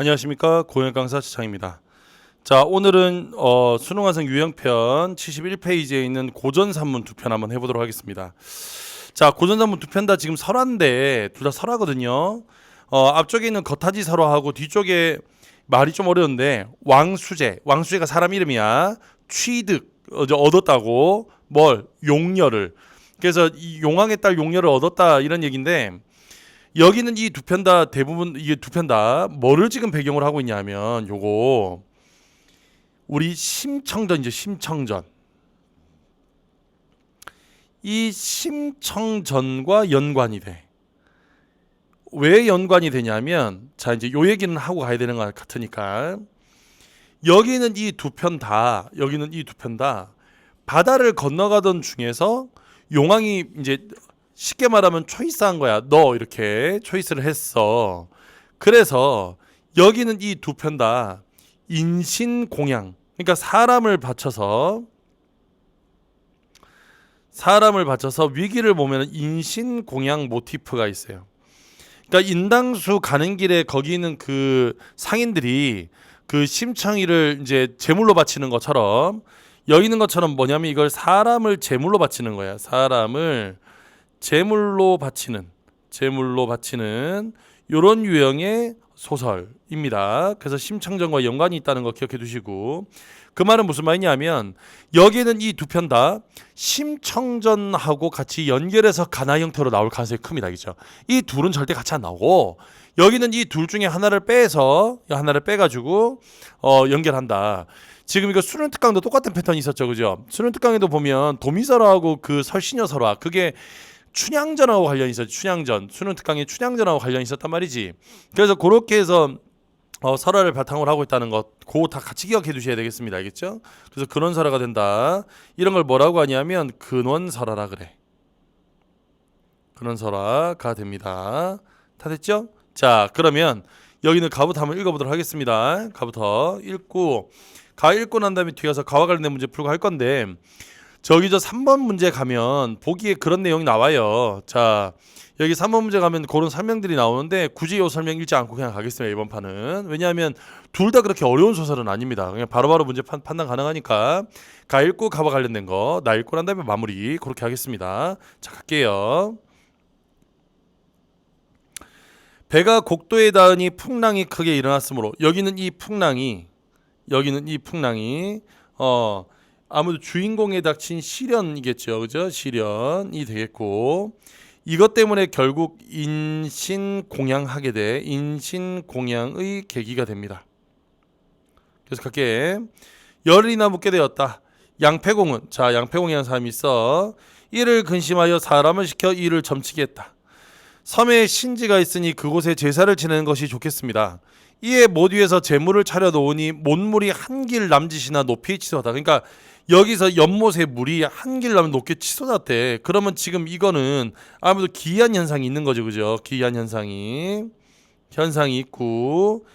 안녕하십니까 고현 강사 지창입니다. 자 오늘은 어, 수능완성 유형편 71페이지에 있는 고전산문 두 편 한번 해보도록 하겠습니다. 자 고전산문 두 편 다 지금 설화인데 둘 다 설화거든요. 어, 앞쪽에 있는 겉하지 설화하고 뒤쪽에 말이 좀 어려운데 왕수제 왕수제가 사람 이름이야. 취득 어, 저 얻었다고 뭘 용녀를 그래서 이 용왕의 딸 용녀를 얻었다 이런 얘기인데 여기는 이 두 편 다 대부분 이게 두 편 다 뭐를 지금 배경으로 하고 있냐면 요거 우리 심청전이죠 심청전 이 심청전과 연관이 돼. 왜 연관이 되냐면 자 이제 요 얘기는 하고 가야 되는 것 같으니까 여기는 이 두 편 다 여기는 이 두 편 다 바다를 건너가던 중에서 용왕이 이제 쉽게 말하면 초이스한 거야. 너 이렇게 초이스를 했어. 그래서 여기는 이 두 편 다 인신 공양. 그러니까 사람을 바쳐서 사람을 바쳐서 위기를 보면 인신 공양 모티프가 있어요. 그러니까 인당수 가는 길에 거기 있는 그 상인들이 그 심청이를 이제 제물로 바치는 것처럼 여기 있는 것처럼 뭐냐면 이걸 사람을 제물로 바치는 거야. 사람을 제물로 바치는 제물로 바치는 요런 유형의 소설입니다. 그래서 심청전과 연관이 있다는 거 기억해 두시고 그 말은 무슨 말이냐면 여기는 이 두 편 다 심청전하고 같이 연결해서 가나 형태로 나올 가능성이 큽니다. 그죠? 이 둘은 절대 같이 안 나오고 여기는 이 둘 중에 하나를 빼서 하나를 빼가지고 어, 연결한다. 지금 이거 수능 특강도 똑같은 패턴이 있었죠, 그죠? 수능 특강에도 보면 도미설화하고 그 설신여설화 그게 춘향전하고 관련이 있었죠. 춘향전 수능 특강에 춘향전하고 관련이 있었단 말이지. 그래서 그렇게 해서 어, 설화를 바탕으로 하고 있다는 것, 그거 다 같이 기억해 두셔야 되겠습니다. 알겠죠? 그래서 근원 설화가 된다. 이런 걸 뭐라고 하냐면 근원 설화라 그래. 근원 설화가 됩니다. 다 됐죠? 자, 그러면 여기는 가부터 한번 읽어보도록 하겠습니다. 가부터 읽고 가 읽고 난 다음에 뒤에 가서 가와 관련된 문제 풀고 할 건데 저기 저 3번 문제 가면 보기에 그런 내용이 나와요. 자, 여기 3번 문제 가면 그런 설명들이 나오는데 굳이 이 설명 읽지 않고 그냥 가겠습니다. 이번 판은. 왜냐하면 둘 다 그렇게 어려운 소설은 아닙니다. 그냥 바로바로 문제 판, 판단 가능하니까 가 읽고 가와 관련된 거 나 읽고 난 다음에 마무리 그렇게 하겠습니다. 자, 갈게요. 배가 곡도에 닿으니 풍랑이 크게 일어났으므로 여기는 이 풍랑이 여기는 이 풍랑이 어 아무도 주인공에 닥친 시련이겠죠. 그죠? 시련이 되겠고 이것 때문에 결국 인신 공양하게 돼 인신 공양의 계기가 됩니다. 그래서 갈게 열이나 묻게 되었다. 양패공은 자 양패공이라는 사람이 있어 이를 근심하여 사람을 시켜 이를 점치게 했다. 섬에 신지가 있으니 그곳에 제사를 지내는 것이 좋겠습니다. 이에 못 위에서 재물을 차려 놓으니 못물이 한 길 남짓이나 높이 치솟았다. 그러니까 여기서 연못에 물이 한길 남짓 높게 치솟았대. 그러면 지금 이거는 아무래도 기이한 현상이 있는 거죠, 그죠? 기이한 현상이 현상이 있고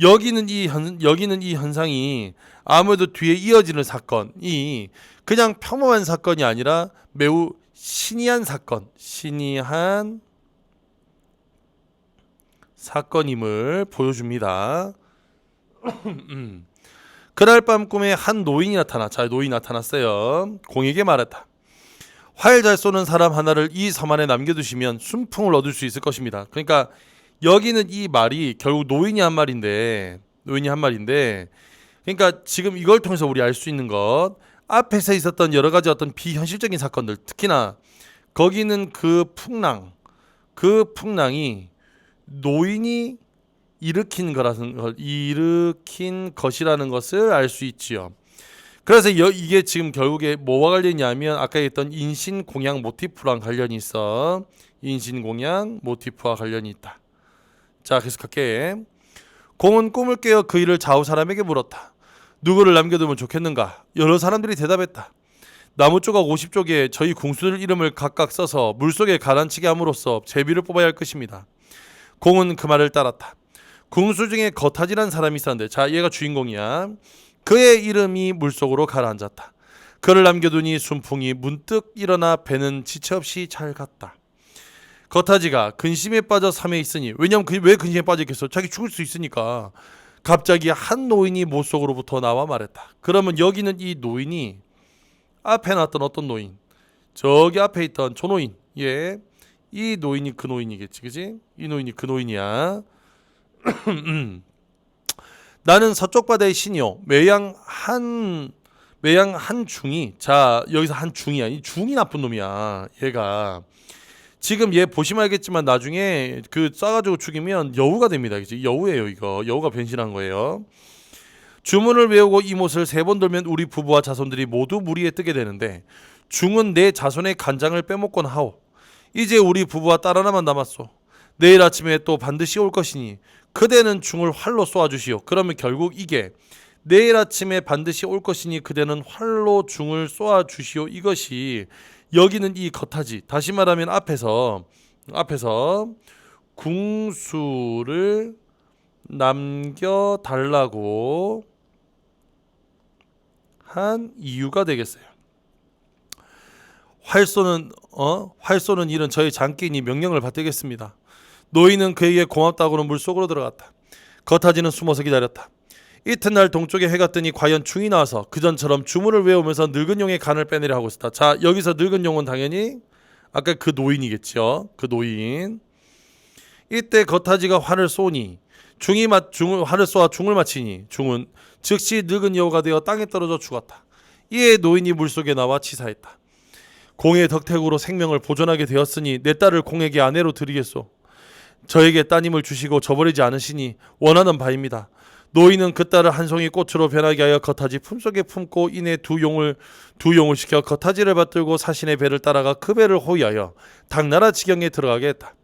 여기는 이 현, 여기는 이 현상이 아무래도 뒤에 이어지는 사건이 그냥 평범한 사건이 아니라 매우 신이한 사건, 신이한 사건임을 보여줍니다. 음. 그날 밤 꿈에 한 노인이 나타나. 자, 노인이 나타났어요. 공에게 말했다. 활잘 쏘는 사람 하나를 이 섬 안에 남겨두시면 순풍을 얻을 수 있을 것입니다. 그러니까 여기는 이 말이 결국 노인이 한 말인데, 노인이 한 말인데, 그러니까 지금 이걸 통해서 우리 알 수 있는 것, 앞에서 있었던 여러 가지 어떤 비현실적인 사건들, 특히나 거기는 그 풍랑, 그 풍랑이 노인이 일으킨 거라는 걸 일으킨 것이라는 것을 알 수 있지요. 그래서 여, 이게 지금 결국에 뭐와 관련이냐면 아까 했던 인신 공양 모티프랑 관련이 있어. 인신 공양 모티프와 관련이 있다. 자, 계속할게. 공은 꿈을 깨어 그 일을 좌우 사람에게 물었다. 누구를 남겨두면 좋겠는가? 여러 사람들이 대답했다. 나무 조각 50쪽에 저희 궁수들 이름을 각각 써서 물속에 가라앉히게 함으로써 제비를 뽑아야 할 것입니다. 공은 그 말을 따랐다. 궁수 중에 거타지란 사람이 있었는데 자 얘가 주인공이야. 그의 이름이 물속으로 가라앉았다. 그를 남겨두니 순풍이 문득 일어나 배는 지체 없이 잘 갔다. 거타지가 근심에 빠져 삶에 있으니 왜냐면 그, 왜 근심에 빠져 있겠어? 자기 죽을 수 있으니까 갑자기 한 노인이 못 속으로부터 나와 말했다. 그러면 여기는 이 노인이 앞에 나왔던 어떤 노인, 저기 앞에 있던 저 노인, 예, 이 노인이 그 노인이겠지, 그지? 이 노인이 그 노인이야. 나는 서쪽 바다의 신이요, 매양 한 매양 한 중이, 자 여기서 한 중이야, 이 중이 나쁜 놈이야, 얘가. 지금 얘 보시면 알겠지만 나중에 그 싸가지고 죽이면 여우가 됩니다. 그지? 여우예요 이거. 여우가 변신한 거예요. 주문을 외우고 이 못을 세 번 돌면 우리 부부와 자손들이 모두 무리에 뜨게 되는데 중은 내 자손의 간장을 빼먹곤 하오. 이제 우리 부부와 딸 하나만 남았소. 내일 아침에 또 반드시 올 것이니 그대는 중을 활로 쏘아주시오. 그러면 결국 이게 내일 아침에 반드시 올 것이니 그대는 활로 중을 쏘아주시오. 이것이 여기는 이 겉하지. 다시 말하면 앞에서 앞에서 궁수를 남겨 달라고 한 이유가 되겠어요. 활 쏘는 어? 활 쏘는 일은 저희 장기인이 명령을 받들겠습니다. 노인은 그에게 고맙다고는 물속으로 들어갔다. 겉하지는 숨어서 기다렸다. 이튿날 동쪽에 해가 뜨니 과연 중이 나와서 그전처럼 주문을 외우면서 늙은 용의 간을 빼내려 하고 있었다. 자 여기서 늙은 용은 당연히 아까 그 노인이겠죠. 그 노인. 이때 겉하지가 활을 쏘니 중이 맞 중을 활을 쏘아 중을 맞히니 중은 즉시 늙은 여우가 되어 땅에 떨어져 죽었다. 이에 노인이 물속에 나와 치사했다. 공의 덕택으로 생명을 보존하게 되었으니 내 딸을 공에게 아내로 드리겠소. 저에게 따님을 주시고 저버리지 않으시니 원하는 바입니다. 노인은 그 딸을 한 송이 꽃으로 변하게 하여 겉하지 품속에 품고 이내 두 용을 두 용을 시켜 겉하지를 받들고 사신의 배를 따라가 그 배를 호위하여 당나라 지경에 들어가게 했다.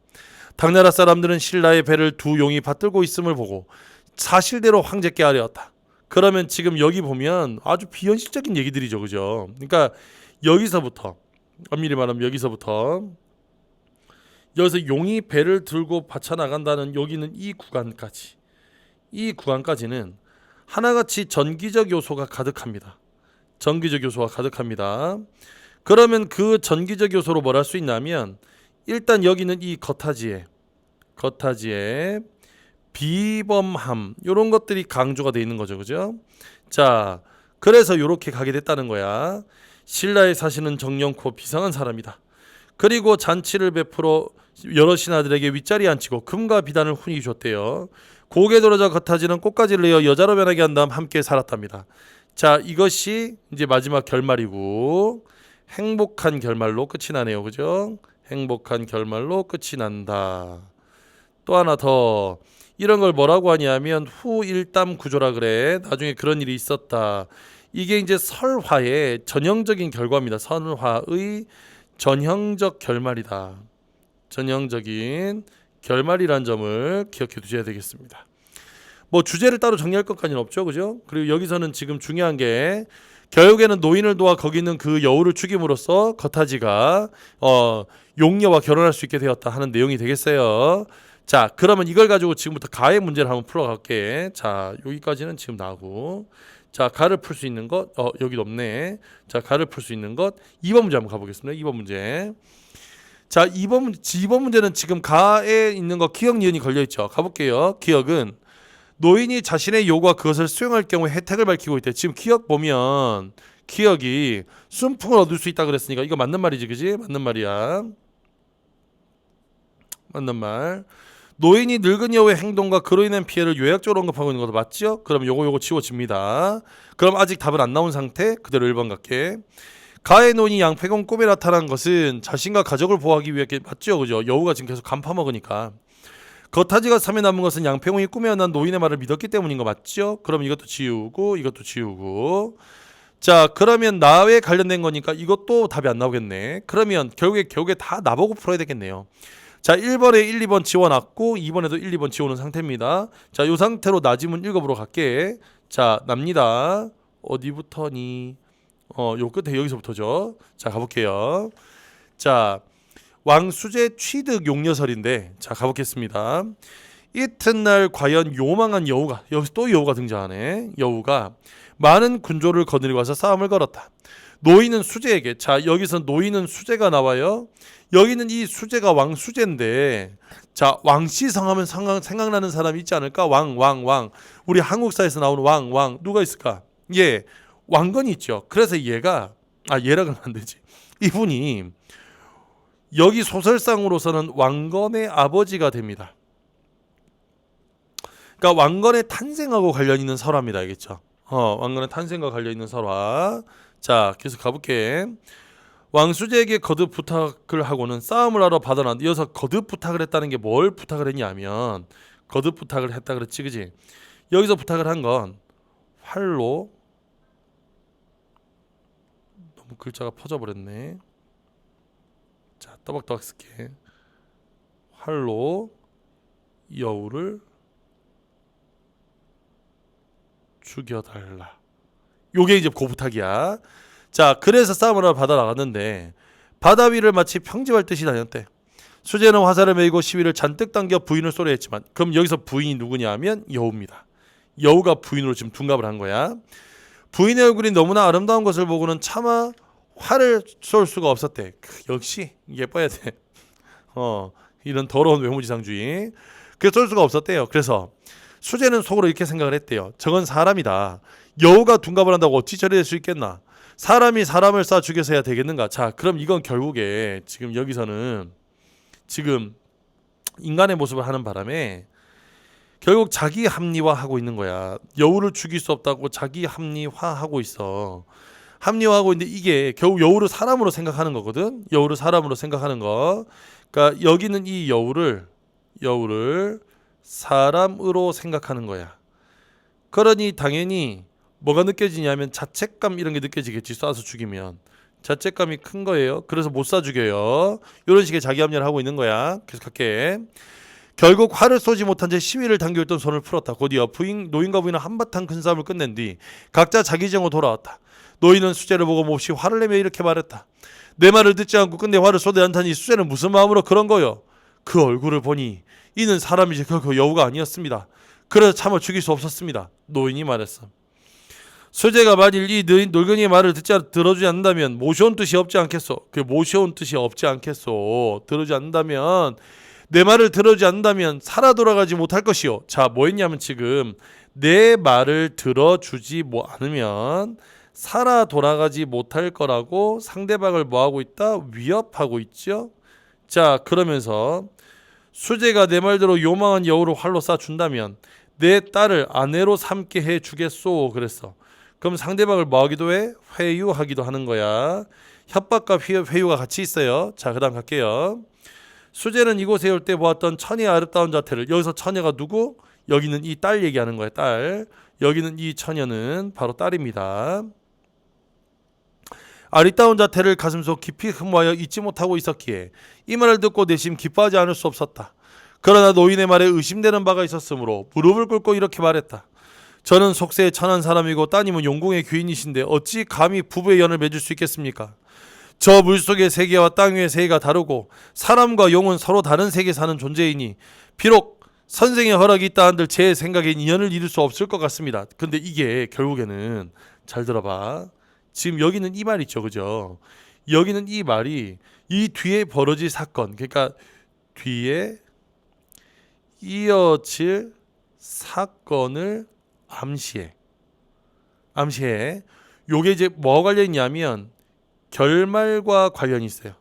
당나라 사람들은 신라의 배를 두 용이 받들고 있음을 보고 사실대로 황제께 아뢰었다. 그러면 지금 여기 보면 아주 비현실적인 얘기들이죠, 그죠? 그러니까 여기서부터 엄밀히 말하면 여기서부터 여기서 용이 배를 들고 받쳐 나간다는 여기는 이 구간까지 이 구간까지는 하나같이 전기적 요소가 가득합니다. 전기적 요소가 가득합니다. 그러면 그 전기적 요소로 뭘 할 수 있냐면 일단 여기는 이 겉하지에 겉하지에 비범함 이런 것들이 강조가 돼 있는 거죠, 그죠? 자, 그래서 이렇게 가게 됐다는 거야. 신라에 사시는 정령코 비상한 사람이다. 그리고 잔치를 베풀어 여러 신하들에게 윗자리 앉히고 금과 비단을 훈이 줬대요. 고개 돌아져 겉하지는 꽃가지를 내어 여자로 변하게 한 다음 함께 살았답니다. 자, 이것이 이제 마지막 결말이고 행복한 결말로 끝이 나네요. 그죠? 행복한 결말로 끝이 난다. 또 하나 더 이런 걸 뭐라고 하냐면 후일담 구조라 그래. 나중에 그런 일이 있었다. 이게 이제 설화의 전형적인 결과입니다. 설화의 전형적 결말이다. 전형적인 결말이란 점을 기억해 두셔야 되겠습니다. 뭐 주제를 따로 정리할 것까지는 없죠, 그죠? 그리고 여기서는 지금 중요한 게 결국에는 노인을 도와 거기 있는 그 여우를 죽임으로써 겉하지가 어 용녀와 결혼할 수 있게 되었다 하는 내용이 되겠어요. 자, 그러면 이걸 가지고 지금부터 가의 문제를 한번 풀어갈게. 자, 여기까지는 지금 나고. 자, 가를 풀 수 있는 것, 어, 여기도 없네. 자, 가를 풀 수 있는 것. 2번 문제 한번 가보겠습니다. 2번 문제. 자, 2번, 문- 2번 문제는 지금 가에 있는 거 기억, 니은이 걸려 있죠. 가 볼게요. 기억은 노인이 자신의 요구와 그것을 수용할 경우 혜택을 밝히고 있대. 지금 기억 보면 기억이 순풍을 얻을 수 있다 그랬으니까 이거 맞는 말이지, 그지? 맞는 말이야. 맞는 말. 노인이 늙은 여우의 행동과 그로 인한 피해를 요약적으로 언급하고 있는 것도 맞죠? 그럼 요거 요거 지워집니다. 그럼 아직 답은 안 나온 상태 그대로 1번 갈게. 가의 노인이 양 패공 꿈에 나타난 것은 자신과 가족을 보호하기 위해 맞죠, 그죠? 여우가 지금 계속 간파 먹으니까. 겉하지가 삶에 남은 것은 양패공이 꿈에 난 노인의 말을 믿었기 때문인 거 맞죠? 그럼 이것도 지우고 이것도 지우고. 자, 그러면 나에 관련된 거니까 이것도 답이 안 나오겠네. 그러면 결국에 결국에 다 나보고 풀어야 되겠네요. 자, 1번에 1, 2번 지워놨고 2번에도 1, 2번 지워놓은 상태입니다. 자, 요 상태로 나지문 읽어보러 갈게. 자, 납니다. 어디부터니? 어, 요 끝에 여기서부터죠. 자, 가볼게요. 자, 왕수제 취득 용녀설인데, 자, 가보겠습니다. 이튿날 과연 요망한 여우가 여기서 또 여우가 등장하네. 여우가 많은 군조를 거느리고 와서 싸움을 걸었다. 노인은 수제에게 자 여기서 노인은 수제가 나와요. 여기는 이 수제가 왕 수제인데 자 왕씨 성 하면 생각, 생각나는 사람이 있지 않을까? 왕 왕 왕. 우리 한국사에서 나오는 왕 왕 누가 있을까? 예 왕건이 있죠. 그래서 얘가 아 얘라 그러면 안 되지. 이분이 여기 소설상으로서는 왕건의 아버지가 됩니다. 그러니까 왕건의 탄생하고 관련 있는 설화입니다. 알겠죠? 어, 왕건의 탄생과 관련 있는 설화. 자, 계속 가볼게. 왕수제에게 거듭 부탁을 하고는 싸움을 하러 받아놨는데 여기서 거듭 부탁을 했다는 게 뭘 부탁을 했냐면 거듭 부탁을 했다 그랬지 그지? 여기서 부탁을 한 건 활로 너무 글자가 퍼져버렸네. 자, 또박또박 쓸게. 활로 여우를 죽여달라. 요게 이제 고부탁이야. 자, 그래서 싸움을 바다 나갔는데 바다 위를 마치 평지할 듯이 다녔대. 수제는 화살을 메이고 시위를 잔뜩 당겨 부인을 쏘려했지만 그럼 여기서 부인이 누구냐 하면 여우입니다. 여우가 부인으로 지금 둔갑을 한 거야. 부인의 얼굴이 너무나 아름다운 것을 보고는 차마 화를 쏠 수가 없었대. 크, 역시 예뻐야 돼. 어, 이런 더러운 외모지상주의. 그래서 쏠 수가 없었대요. 그래서 수제는 속으로 이렇게 생각을 했대요. 저건 사람이다. 여우가 둔갑을 한다고 어찌 저리 될 수 있겠나? 사람이 사람을 쏴 죽여서야 되겠는가? 자, 그럼 이건 결국에 지금 여기서는 지금 인간의 모습을 하는 바람에 결국 자기 합리화하고 있는 거야. 여우를 죽일 수 없다고 자기 합리화하고 있어. 합리화하고 있는데 이게 겨우 여우를 사람으로 생각하는 거거든. 여우를 사람으로 생각하는 거. 그러니까 여기는 이 여우를 여우를 사람으로 생각하는 거야. 그러니 당연히 뭐가 느껴지냐면 자책감 이런 게 느껴지겠지 쏴서 죽이면 자책감이 큰 거예요. 그래서 못 쏴 죽여요. 이런 식의 자기 합리를 하고 있는 거야. 계속할게. 결국 활을 쏘지 못한 채 시위를 당겨있던 손을 풀었다. 곧이어 부인 노인과 부인은 한바탕 큰 싸움을 끝낸 뒤 각자 자기 정으로 돌아왔다. 노인은 수제를 보고 몹시 화를 내며 이렇게 말했다. 내 말을 듣지 않고 끝내 화를 않다니 수제는 무슨 마음으로 그런 거요? 그 얼굴을 보니 이는 사람이지 결코 여우가 아니었습니다. 그래서 참아 죽일 수 없었습니다. 노인이 말했어. 수제가 만일 이 놀견이의 말을 듣지 않- 들어주지 않는다면 모셔온 뜻이 없지 않겠소. 그 모셔온 뜻이 없지 않겠소. 들어주지 않는다면 내 말을 들어주지 않는다면 살아 돌아가지 못할 것이요. 자, 뭐 했냐면 지금 내 말을 들어주지 뭐 않으면 살아 돌아가지 못할 거라고 상대방을 뭐 하고 있다? 위협하고 있죠. 자, 그러면서 수제가 내 말대로 요망한 여우를 활로 쏴 준다면 내 딸을 아내로 삼게 해 주겠소. 그랬어. 그럼 상대방을 뭐 하기도 해? 회유하기도 하는 거야. 협박과 회- 회유가 같이 있어요. 자, 그 다음 갈게요. 수제는 이곳에 올 때 보았던 처녀의 아름다운 자태를 여기서 처녀가 누구? 여기는 이 딸 얘기하는 거야. 딸. 여기는 이 처녀는 바로 딸입니다. 아리따운 자태를 가슴속 깊이 흠모하여 잊지 못하고 있었기에 이 말을 듣고 내심 기뻐하지 않을 수 없었다. 그러나 노인의 말에 의심되는 바가 있었으므로 무릎을 꿇고 이렇게 말했다. 저는 속세에 천한 사람이고 따님은 용궁의 귀인이신데 어찌 감히 부부의 연을 맺을 수 있겠습니까? 저 물속의 세계와 땅 위의 세계가 다르고 사람과 용은 서로 다른 세계에 사는 존재이니 비록 선생의 허락이 있다 한들 제 생각엔 인연을 이룰 수 없을 것 같습니다. 근데 이게 결국에는 잘 들어봐. 지금 여기는 이 말 있죠, 그죠? 여기는 이 말이 이 뒤에 벌어질 사건, 그러니까 뒤에 이어질 사건을 암시해. 암시해. 요게 이제 뭐 관련이 있냐면 결말과 관련이 있어요.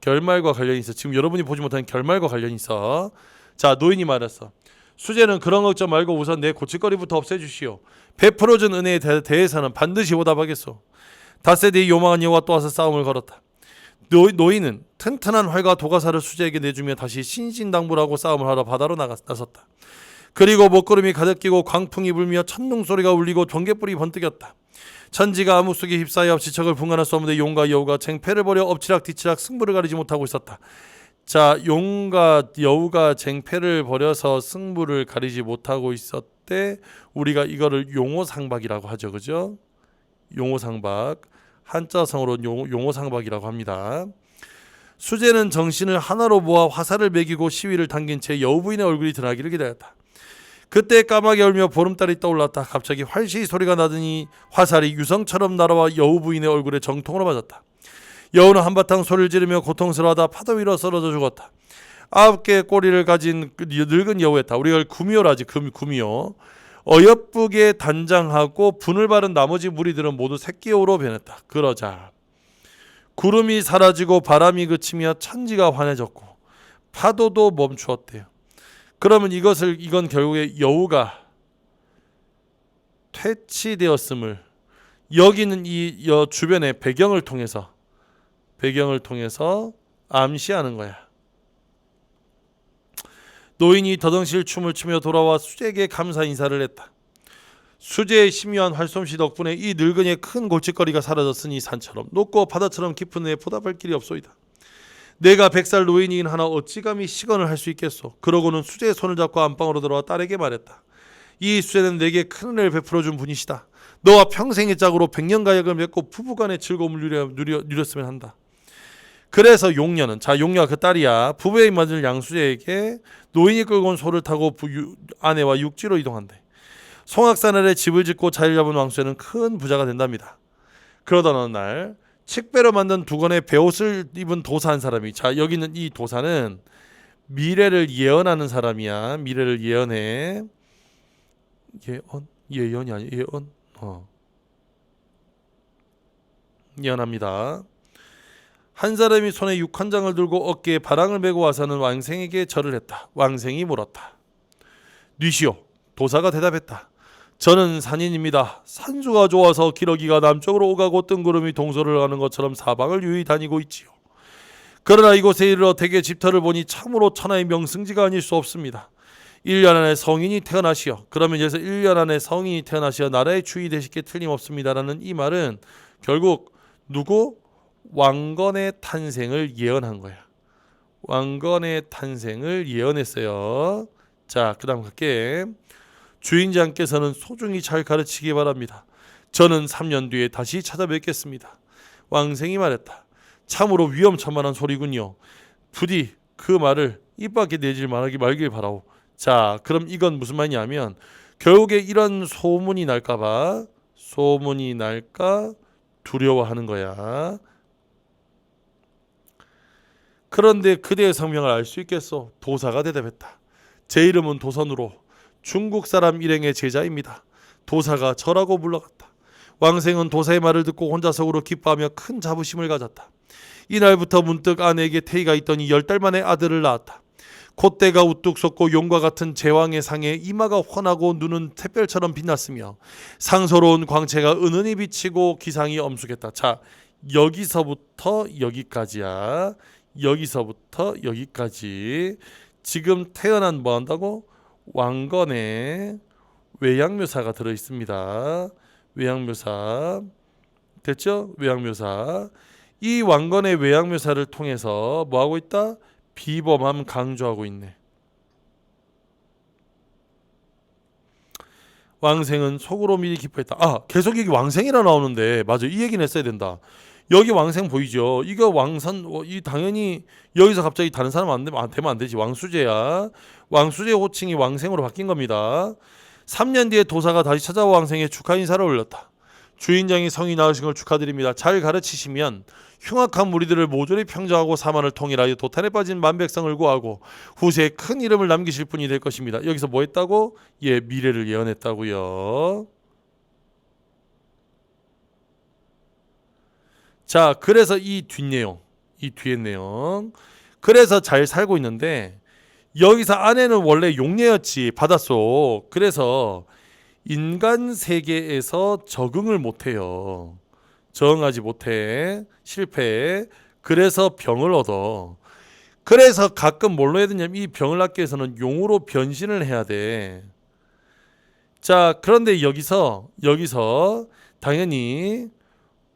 결말과 관련이 있어. 지금 여러분이 보지 못하는 결말과 관련이 있어. 자, 노인이 말했어. 수제는 그런 걱정 말고 우선 내 고칠거리부터 없애주시오. 베풀어준 은혜에 대- 대해서는 반드시 보답하겠소. 다세대의 요망한 여호와 또 와서 싸움을 걸었다. 노, 노인은 튼튼한 활과 도가사를 수제에게 내주며 다시 신신당부하고 싸움을 하러 바다로 나섰다. 그리고 먹구름이 가득 끼고 광풍이 불며 천둥 소리가 울리고 번개불이 번뜩였다. 천지가 암흑 속에 휩싸여 지척을 분간할 수 없는데 용과 여우가 쟁패를 벌여 엎치락뒤치락 승부를 가리지 못하고 있었다. 자, 용과 여우가 쟁패를 벌여서 승부를 가리지 못하고 있었대. 우리가 이거를 용호상박이라고 하죠, 그죠? 용호상박 한자성으로 용, 용호 상박이라고 합니다. 수제는 정신을 하나로 모아 화살을 매기고 시위를 당긴 채 여우 부인의 얼굴이 드러나기를 기다렸다. 그때 까마귀 울며 보름달이 떠올랐다. 갑자기 활시 소리가 나더니 화살이 유성처럼 날아와 여우 부인의 얼굴에 정통으로 맞았다. 여우는 한바탕 소리를 지르며 고통스러워하다 파도 위로 쓰러져 죽었다. 아홉 개의 꼬리를 가진 그 늙은 여우였다. 우리가 구미호라지 금 구미호. 어여쁘게 단장하고 분을 바른 나머지 무리들은 모두 새끼 여우로 변했다. 그러자 구름이 사라지고 바람이 그치며 천지가 환해졌고 파도도 멈추었대요. 그러면 이것을 이건 결국에 여우가 퇴치되었음을 여기는 이여 주변의 배경을 통해서 배경을 통해서 암시하는 거야. 노인이 더덩실 춤을 추며 돌아와 수제에게 감사 인사를 했다. 수제의 심유한 활솜씨 덕분에 이 늙은이의 큰 골칫거리가 사라졌으니 산처럼 높고 바다처럼 깊은 데 보답할 길이 없소이다. 내가 백살 노인이긴 하나 어찌 감히 시건을 할 수 있겠소. 그러고는 수제의 손을 잡고 안방으로 들어와 딸에게 말했다. 이 수제는 내게 큰 은혜를 베풀어 준 분이시다. 너와 평생의 짝으로 백년 가약을 맺고 부부간의 즐거움을 누려, 누려, 누렸으면 한다. 그래서 용녀는 자 용녀가 그 딸이야 부부의 입맞을 양수제에게 노인이 끌고 온 소를 타고 부, 유, 아내와 육지로 이동한대. 송악산 아래 집을 짓고 자리를 잡은 왕수제는 큰 부자가 된답니다. 그러던 어느 날 칡배로 만든 두 건의 베옷을 입은 도사 한 사람이 자 여기는 이 도사는 미래를 예언하는 사람이야. 미래를 예언해. 예언? 예언이 아니 예언. 어. 예언합니다. 한 사람이 손에 육 한 장을 들고 어깨에 바랑을 메고 와서는 왕생에게 절을 했다. 왕생이 물었다. 뉘시오. 도사가 대답했다. 저는 산인입니다. 산수가 좋아서 기러기가 남쪽으로 오가고 뜬구름이 동서를 가는 것처럼 사방을 유유히 다니고 있지요. 그러나 이곳에 이르러 대개 집터를 보니 참으로 천하의 명승지가 아닐 수 없습니다. 1년 안에 성인이 태어나시어 그러면 여기서 1년 안에 성인이 태어나시어 나라의 주의 되실 게 틀림없습니다라는 이 말은 결국 누구 왕건의 탄생을 예언한 거야. 왕건의 탄생을 예언했어요. 자, 그다음 갈게. 주인장께서는 소중히 잘 가르치기 바랍니다. 저는 3년 뒤에 다시 찾아뵙겠습니다. 왕생이 말했다. 참으로 위험천만한 소리군요. 부디 그 말을 입 밖에 내질 말하기 말길 바라오. 자, 그럼 이건 무슨 말이냐면 결국에 이런 소문이 날까봐 소문이 날까 두려워하는 거야. 그런데 그대의 성명을 알 수 있겠소? 도사가 대답했다. 제 이름은 도선으로 중국 사람 일행의 제자입니다. 도사가 저라고 불러갔다. 왕생은 도사의 말을 듣고 혼자 속으로 기뻐하며 큰 자부심을 가졌다. 이날부터 문득 아내에게 태희가 있더니 열 달 만에 아들을 낳았다. 콧대가 우뚝 솟고 용과 같은 제왕의 상에 이마가 환하고 눈은 샛별처럼 빛났으며 상서로운 광채가 은은히 비치고 기상이 엄숙했다. 자 여기서부터 여기까지야. 여기서부터 여기까지 지금 태어난 뭐 한다고 왕건의 외양묘사가 들어 있습니다. 외양묘사 됐죠? 외양묘사 이 왕건의 외양묘사를 통해서 뭐 하고 있다? 비범함 강조하고 있네. 왕생은 속으로 미리 기뻐했다. 아 계속 여기 왕생이라 나오는데 맞아 이 얘기는 했어야 된다. 여기 왕생 보이죠? 이거 왕선 어, 이 당연히 여기서 갑자기 다른 사람 안 되면 안 되면 안 되지. 왕수제야. 왕수제 호칭이 왕생으로 바뀐 겁니다. 3년 뒤에 도사가 다시 찾아와 왕생에 축하 인사를 올렸다. 주인장이 성이 나으신 걸 축하드립니다. 잘 가르치시면 흉악한 무리들을 모조리 평정하고 사만을 통일하여 도탄에 빠진 만백성을 구하고 후세에 큰 이름을 남기실 분이 될 것입니다. 여기서 뭐 했다고? 예, 미래를 예언했다고요. 자, 그래서 이 뒷내용, 이 뒤에 내용. 그래서 잘 살고 있는데 여기서 아내는 원래 용녀였지 바닷속. 그래서 인간 세계에서 적응을 못해요. 적응하지 못해 실패해. 그래서 병을 얻어. 그래서 가끔 뭘로 해야 되냐면 이 병을 낫기 위해서는 용으로 변신을 해야 돼. 자, 그런데 여기서 여기서 당연히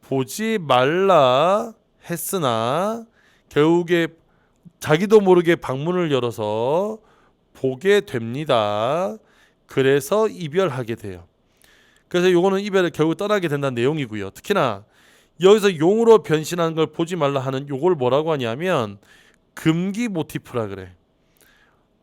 보지 말라 했으나 결국에 자기도 모르게 방문을 열어서 보게 됩니다. 그래서 이별하게 돼요. 그래서 요거는 이별을 결국 떠나게 된다는 내용이고요. 특히나 여기서 용으로 변신하는 걸 보지 말라 하는 요걸 뭐라고 하냐면 금기 모티프라 그래.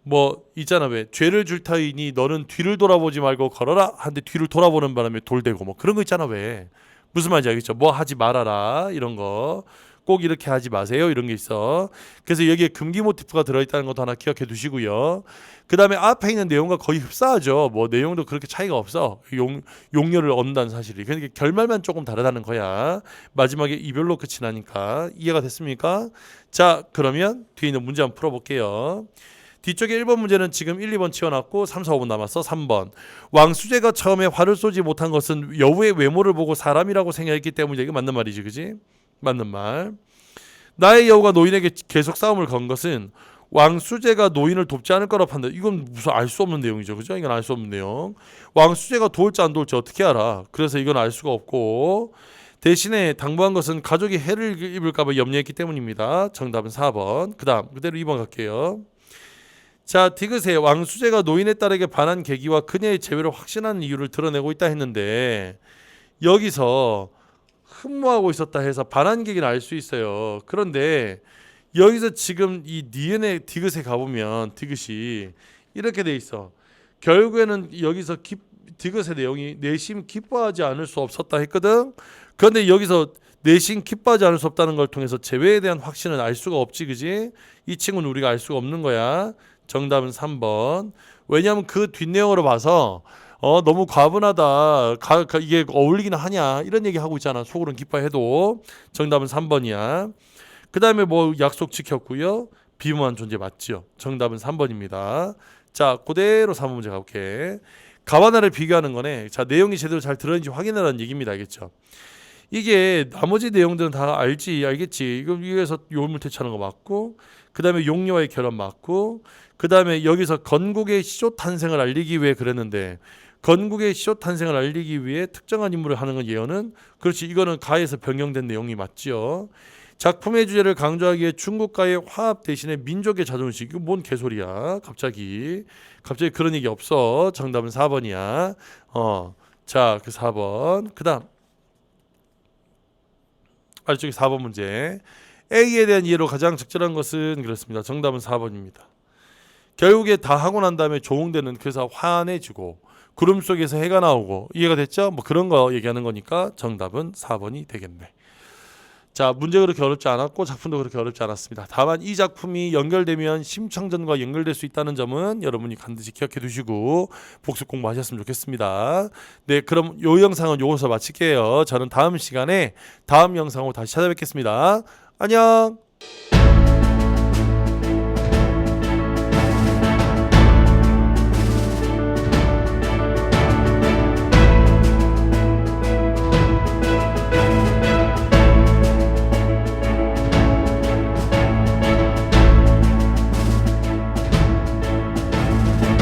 뭐 있잖아 왜 죄를 줄 터이니 너는 뒤를 돌아보지 말고 걸어라 한데 뒤를 돌아보는 바람에 돌대고 뭐 그런 거 있잖아 왜 무슨 말인지 알겠죠? 뭐 하지 말아라 이런 거. 꼭 이렇게 하지 마세요 이런 게 있어. 그래서 여기에 금기 모티프가 들어있다는 것도 하나 기억해 두시고요. 그 다음에 앞에 있는 내용과 거의 흡사하죠. 뭐 내용도 그렇게 차이가 없어. 용, 용녀를 얻는다는 사실이. 그러니까 결말만 조금 다르다는 거야. 마지막에 이별로 끝이 나니까. 이해가 됐습니까? 자 그러면 뒤에 있는 문제 한번 풀어볼게요 뒤쪽에 1번 문제는 지금 1, 2번 치워놨고 3, 4, 5번 남았어. 3번. 왕수제가 처음에 활을 쏘지 못한 것은 여우의 외모를 보고 사람이라고 생각했기 때문이다. 이게 맞는 말이지. 그지? 맞는 말. 나의 여우가 노인에게 계속 싸움을 건 것은 왕수제가 노인을 돕지 않을 거라 판단. 이건 무슨 알 수 없는 내용이죠. 그죠? 이건 알 수 없는 내용. 왕수제가 도울지 안 도울지 어떻게 알아? 그래서 이건 알 수가 없고 대신에 당부한 것은 가족이 해를 입을까 봐 염려했기 때문입니다. 정답은 4번. 그다음 그대로 2번 갈게요. 자, 디귿의 왕수제가 노인의 딸에게 반한 계기와 그녀의 재회를 확신하는 이유를 드러내고 있다 했는데 여기서 흠모하고 있었다 해서 반한 계기는 알 수 있어요. 그런데 여기서 지금 이 니은의 디귿에 가보면 디귿이 이렇게 돼 있어. 결국에는 여기서 기, 디귿의 내용이 내심 기뻐하지 않을 수 없었다 했거든. 그런데 여기서 내심 기뻐하지 않을 수 없다는 걸 통해서 재회에 대한 확신은 알 수가 없지, 그지? 이 친구는 우리가 알 수가 없는 거야. 정답은 3번. 왜냐하면 그 뒷내용으로 봐서 어 너무 과분하다. 가, 가- 이게 어울리긴 하냐 이런 얘기 하고 있잖아. 속으로는 기뻐해도 정답은 3번이야. 그 다음에 뭐 약속 지켰고요. 비무한 존재 맞죠? 정답은 3번입니다. 자, 그대로 3번 문제 가볼게. 가와 나를 비교하는 거네. 자, 내용이 제대로 잘 들었는지 확인하라는 얘기입니다. 알겠죠? 이게 나머지 내용들은 다 알지, 알겠지. 이거 위에서 요물퇴치하는 거 맞고, 그 다음에 용녀와의 결혼 맞고, 그 다음에 여기서 건국의 시조 탄생을 알리기 위해 그랬는데, 건국의 시조 탄생을 알리기 위해 특정한 인물을 하는 건 예언은 그렇지 이거는 가에서 변경된 내용이 맞죠. 작품의 주제를 강조하기 위해 중국과의 화합 대신에 민족의 자존심 이거 뭔 개소리야. 갑자기. 갑자기 그런 얘기 없어. 정답은 4번이야. 어자그 4번. 그 다음. 아래쪽에 4번 문제. A에 대한 이해로 가장 적절한 것은 그렇습니다. 정답은 4번입니다 결국에 다 하고 난 다음에 조응되는 그래서 환해지고 구름 속에서 해가 나오고 이해가 됐죠? 뭐 그런 거 얘기하는 거니까 정답은 4번이 되겠네. 자, 문제 그렇게 어렵지 않았고 작품도 그렇게 어렵지 않았습니다. 다만 이 작품이 연결되면 심청전과 연결될 수 있다는 점은 여러분이 반드시 기억해 두시고 복습 공부하셨으면 좋겠습니다. 네, 그럼 요 영상은 요거서 마칠게요. 저는 다음 시간에 다음 영상으로 다시 찾아뵙겠습니다. 안녕.